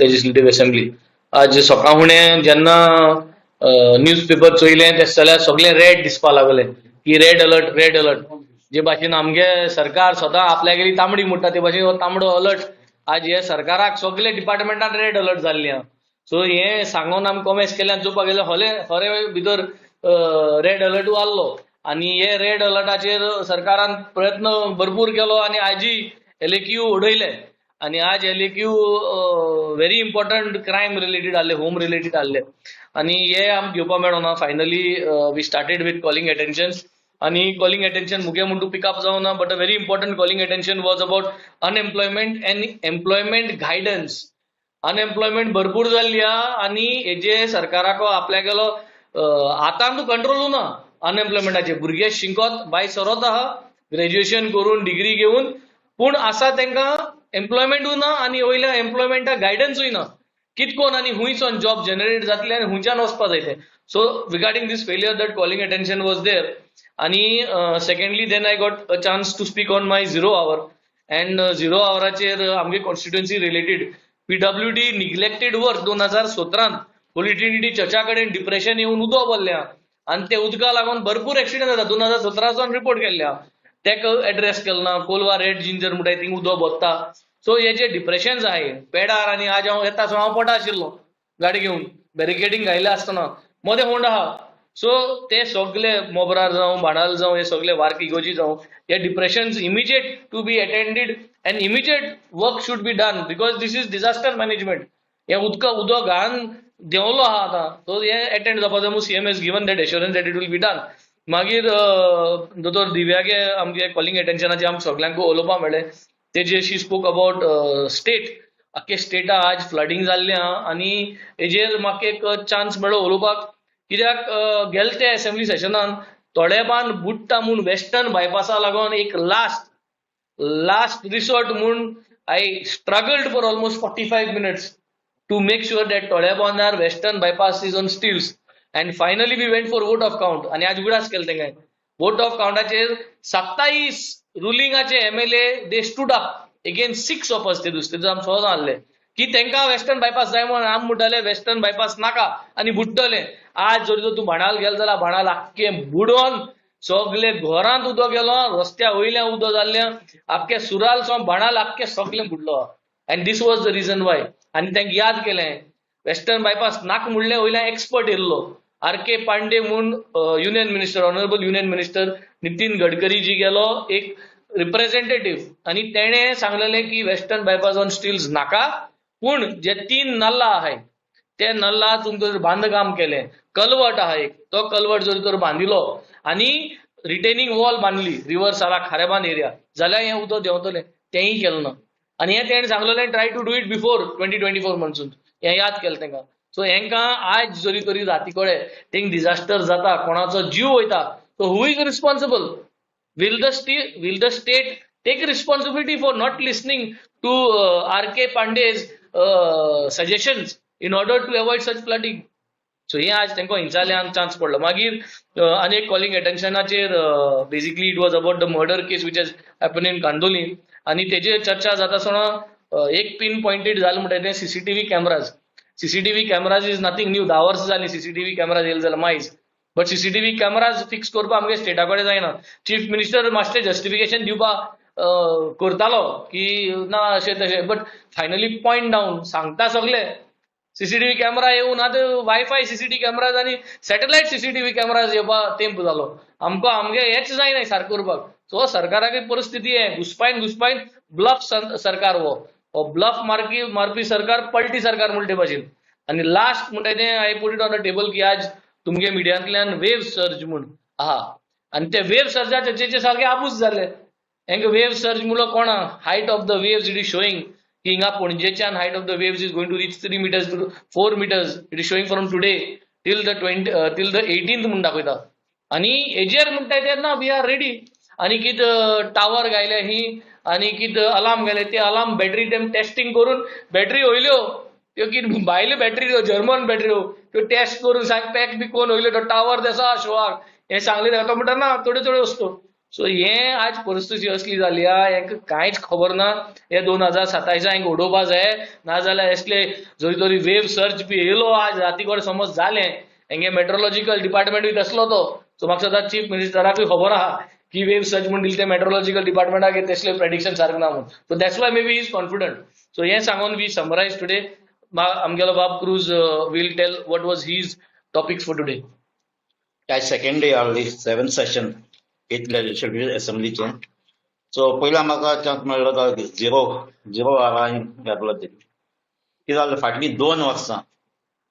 Legislative assembly आज सकाळ फुडें जेन्ना न्यूज पेपर चोयले तेश जाल्यार सगळे रेड दिसपा लागले. की रेड अलर्ट रेड अलर्ट जे भाशेन आमगे सरकार सदां आपल्यागेली तांबडी म्हणटा ते भाशेन हो तांबडो अलर्ट आज हे सरकाराक सगळे डिपार्टमेंटान रेड अलर्ट जाल्ली आहा. सो हे सांगून आमी कॉमेंट्स केल्यान चोवपाक गेले. हले खरे भितर रेड अलर्ट आल्लो. आनी हे रेड अलर्टाचेर सरकारान प्रयत्न भरपूर केलो आनी आजी एलएक्यू उडयले आनी आज LAQ very important crime related आले होम रिलेटेड आले. आनी हे आमकां मेळो मेळोना finally we started with calling attention आणि कॉलिंग अटेन्शन मुगे म्हणून पिकअप जावना but a very important calling attention was about unemployment and employment guidance unemployment भरपूर जाल्ली आहा आनी हेजे सरकाराक आपल्या गेलो आतां कंट्रोल ना. अनएम्प्लॉयमेंटाचे भुरगे शिकोत भायर सरत आहा. ग्रॅज्युएशन करून डिग्री घेवन पूण आसा तेंकां एम्प्लॉयमेंट उना आनी वयल्या एम्प्लॉयमेंटाक गायडन्सूय ना कितकोन आनी हुंयसून जॉब जनरेट जातले आनी हुंयच्यान वचपा जाय ते so regarding this failure that calling attention was there आनी secondly then I got a chance to speak on my zero hour and zero आवराचेर आमगे constituency related PWD neglected work दोन हजार सतरान पोलिटिनिटी चर्चा कडेन डिप्रेशन येवन उदो भरल्या आनी ते उदका लागून भरपूर एक्सिडेंट जाता दोन हजार सतराचो रिपोर्ट केल्या. तेका एड्रेस केलो ना कोलवा रेड जिंजर म्हणटाय थिंग उदो भोत्ता सो हे जे डिप्रेशन आहाय पेडार आनी आज हांव येता सो हांव पोटा आशिल्लो गाडी घेवन बॅरिकेडींग घायले आसतना मदें होंड आहा सो ते सगळे मोबरार जावं भांडाल जावं हे सगळे वार्क इगोजी जावं हे depression immediate to be attended and immediate work should be done because this is disaster management हे उदका उदक घालून देंवलो आहा आतां. सो हे अटेंड जावपा जाय म्हणून CM has given that assurance that it will be done मागीर दोतोर दिव्यागे आमगे कॉलिंग अटेन्शनाचे आमकां सगळ्यांक उलोवपाक मेळ्ळें. तेजे शी स्पोक अबावट स्टेट आख्खे स्टेटा आज फ्लडींग जाल्लें आहा आनी हेजेर म्हाका एक चान्स मेळ्ळो उलोवपाक कित्याक गेले त्या असेंब्ली सेशनान थोडेबान बुडटा म्हूण वेस्टर्न बायपासा लागून एक लास्ट लास्ट रिसॉर्ट म्हूण I struggled for almost forty five minutes to make sure that थोडेबांदार western bypass is on stilts and finally we went for vote of count आनी आज उगडास केलें तेंगे वोट ऑफ काउंटाचेर सत्तावीस रुलिंगाचे MLA they stood up again six of us ते दुसरे आम सहज आहले की तेंका वेस्टर्न बायपास जाय म्हणून आम म्हणटाले वेस्टर्न बायपास नाका. आनी बुडटले आज जर तूं भाणाल गेलो जाल्यार भाणाल आख्खें बुडोन सगळे घरांत उदो गेलो रस्त्या वयल्यान उदो जाल्लें आख्खे सुराल सो भाणाल आख्खें सगळे बुडलो. And this was the reason why आनी तांकां याद केलें वेस्टर्न बायपास नाक म्हणलें वयल्यान एक्सपर्ट येयल्लो आर के पांडे म्हूण union minister honourable union minister Nitin Gadkari ji गेलो एक रिप्रेझेंटेटिव्ह आनी तेणें सांगलेलें की वेस्टर्न बायपास ऑन स्टिल्स नाका. पूण जे तीन नल्ला आहाय ते नल्ला तुमकां जर बांदकाम केलें कलवट आहा एक तो कलवट जर तर बांदिलो आनी रिटेनिंग वॉल बांदली रिवर साला खारेबान एरिया जाल्यार हें उदक देंवतलें तेंय केलें ना. आनी हें तेणें सांगलेलें try to do it before twenty twenty four म्हणसून हें याद केलें तेंकां सो हांकां आयज जरी तरी राती कडेन थिंग डिझास्टर जाता कोणाचो जीव वयता so who is responsible will the will the state take take for not not to R K Pandey's suggestions in order to order such avoid so हे आज तांकां हिंचाल्यान चान्स पडलो. मागीर uh, uh, आनी uh, एक calling एटेन्शनाचेर basically it was about the murder case which has happen in Candolim आनी तेजेर चर्चा जाता आसतना एक पीन पॉइंटेड जालें म्हणटा तें CCTV cameras CCTV cameras is nothing new धा वर्सां जालीं सीसीटीव्ही कॅमेराज येयले जाल्यार मायज बट सीसीटीव्ही कॅमेराज फिक्स करपाक आमगे स्टेटा कडेन जायना चीफ मिनिस्टर मातशें जस्टिफिकेशन दिवपा करतालो की ना अशें तशें बट फायनली पॉयंट डावन सांगता सगळे सीसीटीव्ही कॅमेरा येवन आतां वायफाय सीसीटीव्ही कॅमेराज आनी सॅटेलायट सीसीटीव्ही कॅमेराज येवपा तेंप जालो आमकां आमगे हेच जायना सारको करपाक सो सरकाराची परिस्थिती हे घुसपायन घुसपायन ब्लफ सरकार हो ब्लफ मारकी मारपी सरकार पलटी सरकार म्हणटे भाशेन आनी लास्ट म्हणटा तें I put it on the table की आज तुमगे मिडियांतल्यान वेव सर्ज म्हूण आहा। आनी ते वेव सर्जा चर्चेचे सारखे आबूज जाले हेंका वेव सर्ज म्हणलो कोणा? Height of the waves it is showing की हिंगा पणजेच्यान height of the waves is going to reach three metres to four metres it is showing from today till the twenty till the eighteen म्हूण दाखयता आनी हेजेर म्हणटाय तेन्ना we R ready आनी कित टावर गायले ही आनी कित अलार्म गायले. ते अलार्म बॅटरी तेम टेस्टिंग करून बॅटरी वयल्यो त्यो कित भायल्यो बॅटरी जर्मन बॅटरी त्यो टेस्ट करून सांग पॅक बी कोण वयल्यो तो टावर देसा शोवाक हे सांगले जाता म्हणटा ना थोड्यो थोड्यो वस्तू सो हे आज परिस्थिती असली जाली हा हेंका कांयच खबर ना. हे दोन हजार सत्तावीसा हांवें उडोवपा जाय नाजाल्यार असले जरी तरी वेव सर्च बी येयलो आज रातीकोड समज जालें हेंगे मेट्रोलॉजिकल डिपार्टमेंट बी तसलो तो. सो म्हाका सदां चीफ मिनिस्टराकूय खबर आहा की वेव सर्च म्हण ते मेट्रोलॉजिकल डिपार्टमेंटाक तसले प्रेडिक्शन सारकें ना म्हणून. So that's why maybe is confident so हें सांगून वी समरायज टुडे आमगेलो बाब Cruz will tell what was his topics for today काय सेकंड डे आहली सेवन सेशन एथ लेजिस्लेटिव्ह असेंब्लीचे सो पहिला म्हाका चान्स मेळ्ळो तो झिरो झिरो हांवें घातलो ते. कितें जालें फाटलीं दोन वर्सां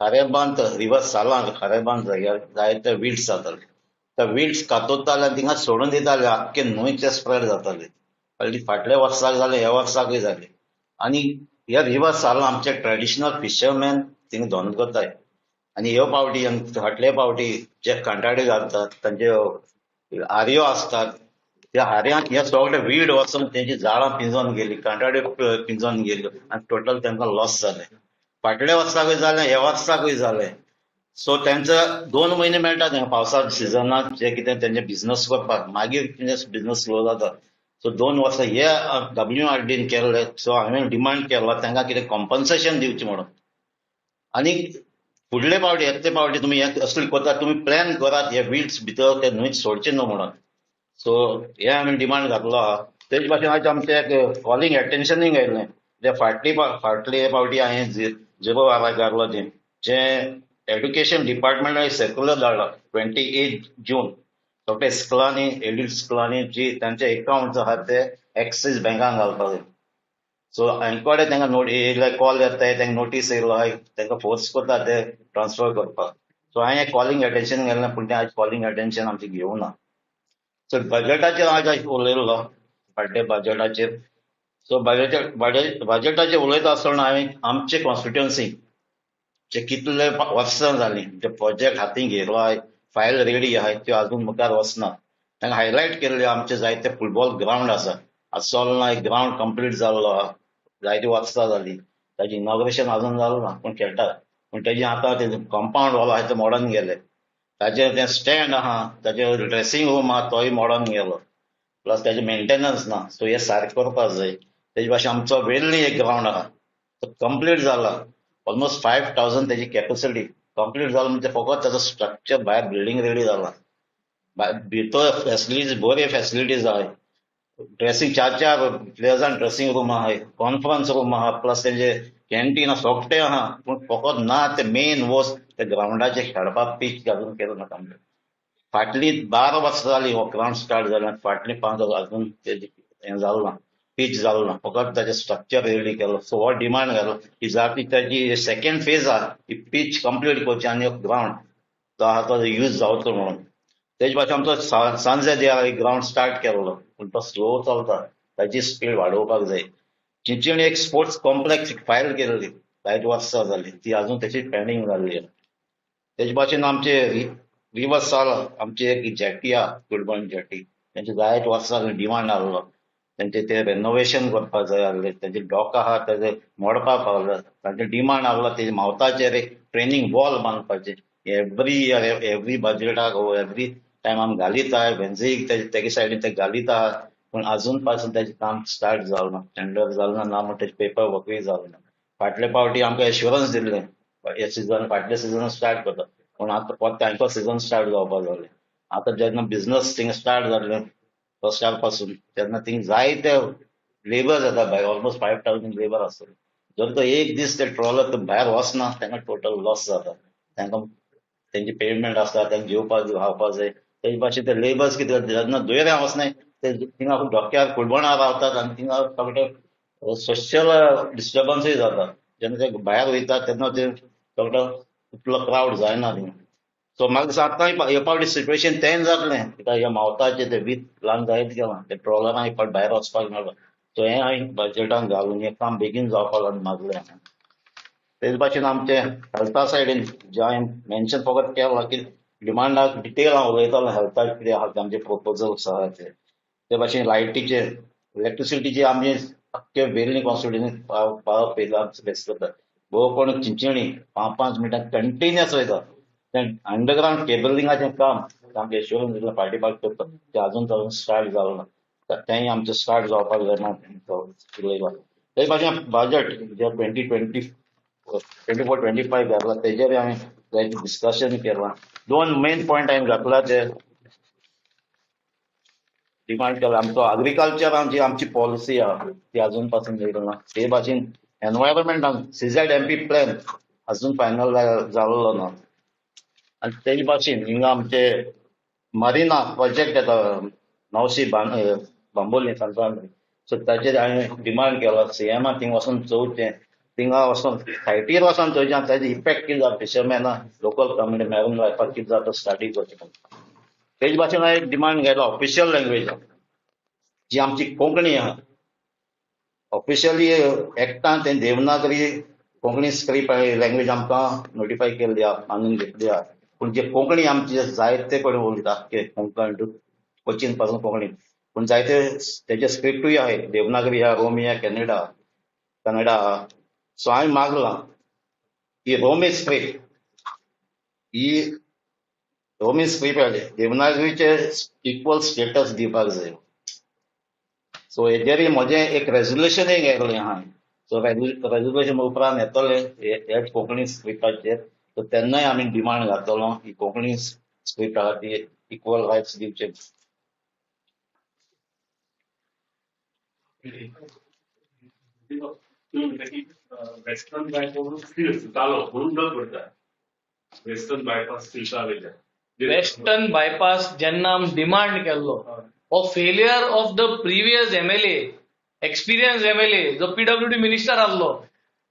खारेबांद रिवर्स सालांत खारेबांद जाग्यार जायते विड्स जाताले त्या विल्ड्स कातोताले आनी थिंगा सोडून दिताले आख्खे न्हंयचे स्प्रेड जाताले फाटलीं फाटल्या वर्साक जालें ह्या वर्साकूय जाले आनी ह्या रिवर सालां आमचे ट्रेडिशनल फिशरमॅन थिंग धोन करताय. आनी ह्यो पावटी फाटले पावटी जे कंटाडे घालतात तांचे हारयो असतात त्या हारयांक हे सगळे वीड वचून तेंची झाडां पिंजोन गेली कंटाडे पिंजोन गेली आनी टोटल तांकां लॉस जालें फाटल्या वर्साकूय जालें ह्या वर्साकूय जालें सो त्यांचं दोन म्हयने मेळटात तेंका पावसा सिजनाक जे कितें तेंचे बिझनस करपाक मागीर तेंचे बिझनस स्लो जाता सो दोन वर्सां हे डब्ल्यू आर डीन केल्ले सो हांवें डिमांड केलो. तांकां कितें कॉम्पन्सेशन दिवचें म्हणून. आनी फुडले पावटी येतले पावटी तुमी हे असले करता तुमी प्लॅन करात हे विड्स भितर ते न्हंयच सोडचे न्हू म्हणून. सो हे हांवें डिमांड घातलो. आहा तेच भाशेन आयज आमचे एक कॉलिंग एटेन्शनीक येयल्लें फाटली फाटले पावटी हांवें झि- झिरो आवाज घातलो ते जे एड्युकेशन डिपार्टमेंटान सर्क्युलर धाडला ट्वेंटी एट जून सगळे स्कुलांनी एडीड स्कुलांनी जी तांचे अकाउंट्स आहात ते एक्सीस बँकान घालपाक सो हांचे तांकां नोट येयले कॉल येताय तांकां नोटीस येयलो तांकां फोर्स करता ते ट्रान्सफर करपाक सो हांवें कॉलिंग अटेन्शन घेतलें पूण तें आयज कॉलिंग अटेन्शन आमचें घेवना सो बजेटाचेर आज आयज उलयलो फाटल्या बजेटाचेर सो बजटाचेर बजेटाचेर उलयता आसतना हांवें आमचे कॉन्स्टिट्युएन्सी जे कितले वर्सां जालीं जे प्रोजेक्ट हातीन घेयलो आहाय फायल रेडी आहाय त्यो आजून मुखार वचना तांकां हायलायट केल्ले आमचे जायते फुटबॉल ग्रावंड आसा आतां चोलना एक ग्रावंड कंप्लीट जाल्लो आहा जायती वर्सां जालीं ताजें इनॉग्रेशन आजून जालें ना पूण खेळटा पूण तेजें आतां तें कंपाउंड वॉल आहा तें मोडून गेलें. ताजें तें स्टँड आहा ताजें ड्रेसींग रूम आहा तोय मोडून गेलो. प्लस तेजें मेंटेनन्स ना सो हे सारकें करपाक जाय तेजे भाशेन आमचो वेल्ली एक ग्रावंड आहा. तो कंप्लीट जाला ऑलमोस्ट फायव थावजंड तेजी कॅपॅसिटी कंप्लीट झालं म्हणजे फकत ताजो स्ट्रक्चर भायर बिल्डींग रेडी जाला भितर फेसिलिटीज बऱ्यो फेसिलिटीज आहाय ड्रेसींग चार चार प्लेयर्सांक ड्रेसींग रूम आहाय कॉन्फरन्स रूम आहा. प्लस तेजे कॅन्टीन सोगटे आहा पूण फकत ना ते मेन वस्त ते ग्रावंडाचेर खेळपाक पीच घालून केलो ना तांणे फाटली बारा वर्सां जाली हो ग्रावंड स्टार्ट जालें फाटलीं पांच अजून हें जालें ना पीच जालो ना फकत ताचे स्ट्रक्चर रेडी केलो सो हो डिमांड घालो की जाती ताजी सेकंड फेज आहा ही पीच कंप्लीट करची आनी हो ग्रावंड तो आहा तो यूज जावचो म्हणून. तेजे भाशेन आमचो सा- सांजे दे ग्रावंड स्टार्ट केलो पूण तो स्लो चलता. ताची स्पीड वाडोवपाक जाय. चिंचणी एक स्पोर्ट्स कॉम्प्लेक्स फायल केल्ली. लायट वर्सां जाली ती आजून तेची पेंडींग जाल्ली आहा. तेजे भाशेन आमचे रिवर्स साल आमची एक जॅटी आहा कुलबण जॅटी तेंचे जायत वर्सां डिमांड आहलो तेंचे ते रेनोवेशन करपाक जाय आहले तेजे डॉक आहा तेजे मोडपाक पावला तांचे डिमांड आहलो तेजे मावताचेर एक ट्रेनींग वॉल बांदपाचे एवरी इयर एवरी बजेटाक एवरी टायम आमी घालीताय वेन्झीक तेगे सायडीन ते घालीत आहात. पूण आजून पासून तेजें काम स्टार्ट जालें ना टेंडर जालें ना ना म्हणटा तेजें पेपर वर्कूय जालें ना फाटले पावटी आमकां एश्युरन्स दिल्लें हे सिजन फाटले सिजन स्टार्ट करता पूण आतां परत तांचो सिजन स्टार्ट जावपाक जालें आतां जेन्ना बिझनस थिंगा स्टार्ट जाल्लें फर्स्टपासून तेन्ना थिंग जायते लेबर जाता भायर ऑलमोस्ट फायव थावजंड लेबर आसतले जर तो एक दीस ते ट्रॉलर भायर वचना तांकां टोटल लॉस जाता. तांकां तेंची पेमेंट आसता त्यांना जेवपाक खावपाक जाय तेजे भाशेन ते लेबर्स कितें जेन्ना दुयेऱ्या वचनाय ते थिंगा डोक्यार कुडबणां रावतात आनी थिंगा सगळे सोशियल डिस्टर्बन्सूय जाता जेन्ना ते भायर वयता तेन्ना ते सगळो इतलो क्रावड जायना थिंगा सो म्हाका सांगता हे फावटी सिच्युएशन तें जातलें कित्याक हे मावताचे ते वीथ लावन जायत गेलां ते ट्रॉलरां एक फावट भायर वचपाक मेळटा सो हें हांवें बजेटान घालून हें काम बेगीन जावपाक लागून मागलें हांवें तेच भाशेन आमचे हेल्था सायडीन जे हांवें मेन्शन फकत केलां की डिमांडाक डिटेल हांव उलयतालो हेल्थाक कितें आहा आमचे प्रोपोजल्स आहा ते ते भाशेन लायटीचे इलेक्ट्रिसिटीचे आमी अख्खे वेल्ली कॉन्स्टिट्युन्सी पावप पेला फेस करता भोव कोण चिंचणी पांच पांच मिनटां कंटिन्युअस वयता अंडरग्राउंड अंडरग्रावंड केबलिंगाचें काम आमचे एश्युरन्स दिला पार्टी करता. तें अजून जावन स्टार्ट जालो ना. तेंय आमचें स्टार्ट जावपाक जाय ना. ते भाशेन बजट जे twenty twenty twenty four twenty five घातला तेजेर हांवें जायते डिस्कशन केलां. दोन मेन पॉयंट हांवें घातला ते. डिमांड केला. आमचो अग्रिकल्चरान जी आमची पॉलिसी आहा. ती अजून पासून येयला ना. ते भाशेन एनवायरमेंटान सीझेड एम पी प्लॅन अजून फायनल जाल्लो ना. आनी तेच भाशेन हिंगा आमचे मरिना प्रोजेक्ट येता नवशी बां- बांबोली सांगता सो ताचेर हांवें डिमांड केलो. सीएमा थिंग वचून चवथें थिंगा वचून सायटीर वचून चवचें ताजे इफेक्ट कितें जाता? फिशरमॅना लोकल कम्युनिटी मेळून लायफाक कितें जाता? स्टडी करचें तेजे भाशेन हांवें डिमांड केला ऑफिशियल लँग्वेज जी आमची कोंकणी आहा. ऑफिशियली एक्टान तें देवनागरी कोंकणी स्क्रिप्ट लँग्वेज आमकां नोटिफाय केल्ली आहा मानून घेतली आहा. पूण जे कोंकणी आमचे जायते कडेन हो, उलयता कोंकण टू कोचीन पासून हो, कोंकणी। पूण जायते तेजे स्क्रिप्टूय आहाय देवनागरी आहा रोमी आहा कॅनडा कन्नडा आहा सो हांवें मागलां की रोमी स्क्रिप्ट ही रोमी स्क्रिप्ट देवनागरीचे इक्वल स्टेटस दिवपाक जाय सो हेजेर म्हजें एक रेजोल्युशन एक येयलें आहा. सो रेजोल्युशन उपरांत येतलें हेच हे कोंकणी स्क्रिप्टाचेर सो तेन्नाय आमी डिमांड घातलो ही कोंकणी स्क्रिप्ट ती इक्वल रायट्स दिवचे वेस्टर्न बायपास म्हणून वेस्टर्न बायपास वेस्टर्न बायपास जेन्ना आमी डिमांड केल्लो. हो. Failure of the previous MLA experience MLA जो पीडब्ल्यूडी मिनिस्टर आसलो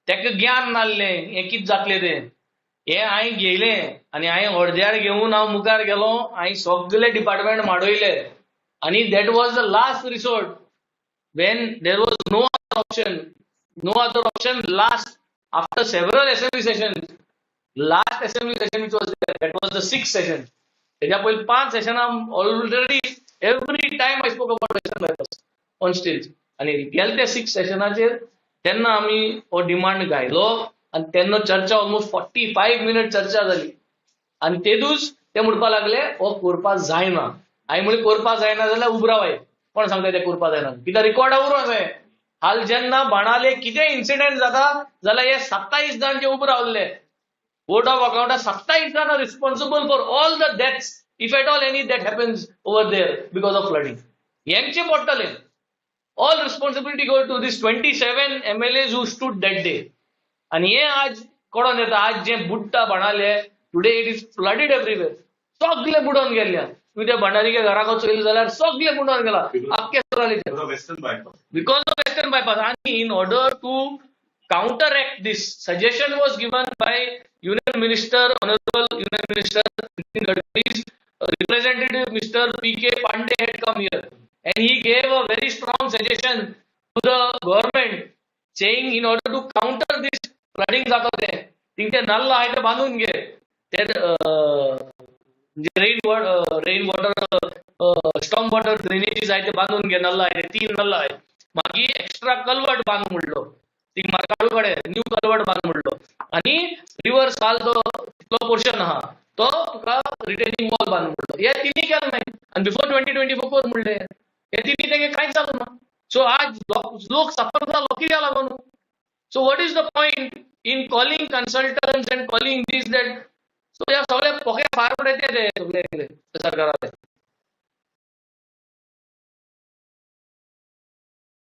तेका ज्ञान नासलें हें कितें जातलें तें. हें हांवें घेयलें आनी हांवें अर्द्यार घेवन हांव मुखार गेलो. हांवें सगळे डिपार्टमेंट माडयले. आनी that was the last resort when there was no other option no other option last after several assembly session last assembly session which वॉज there, that was the त्याच्या पहिले पाच session already every time I spoke about bypass on stage आणि गेले त्या six सेशनाचेर तेन्ना आमी हो डिमांड गायलो. आणि तेन्ना चर्चा ऑलमोस्ट फॉर्टी फायव्ह मिनिट चर्चा जाली आणि तेदूच ते म्हणपा लागले हो कोरपा जायना हांवें म्हणलें कोरपा जायना जाल्यार उबरावाय कोण सांगता ते करपा जायना कित्याक रिकॉर्डा उरो जाय हाल जेन्ना बाणाले कितें इन्सिडेंट जाता जाल्यार हे सत्तावीस जाण जे उबे रावल्ले बोर्ड ऑफ अकाउंटा सत्तावीस जाण responsible for all the deaths if at all any death happens over there because of flooding हेंचे पडटले all responsibility go to this twenty seven M L As who stood that day आणि हे आज कोणान येतं आज जे बुट्टा बनाले today it is flooded everywhere सगळे बुडून गेले. तू त्या भंडारी के घरा चोरी जाल्यार सगळे बुडून गेला. आख्या सुरवाली बिकॉज ऑफ वेस्टर्न बायपास आणि in order to counteract this suggestion was given by union minister honourable union minister Nitin Gadkari representative mister P K Pandey had come here and he gave a very strong suggestion to the government saying in order to counter this flooding जाता होते तिथे नल आहे ते बांधून घे. ते rain rain water storm water drainages आहे ते बांधून घे नल्ला आहे तीन नल्ला आहे मागीर एक्स्ट्रा कलवट बांद म्हणलो ती म्हाका न्यू कलवट बांद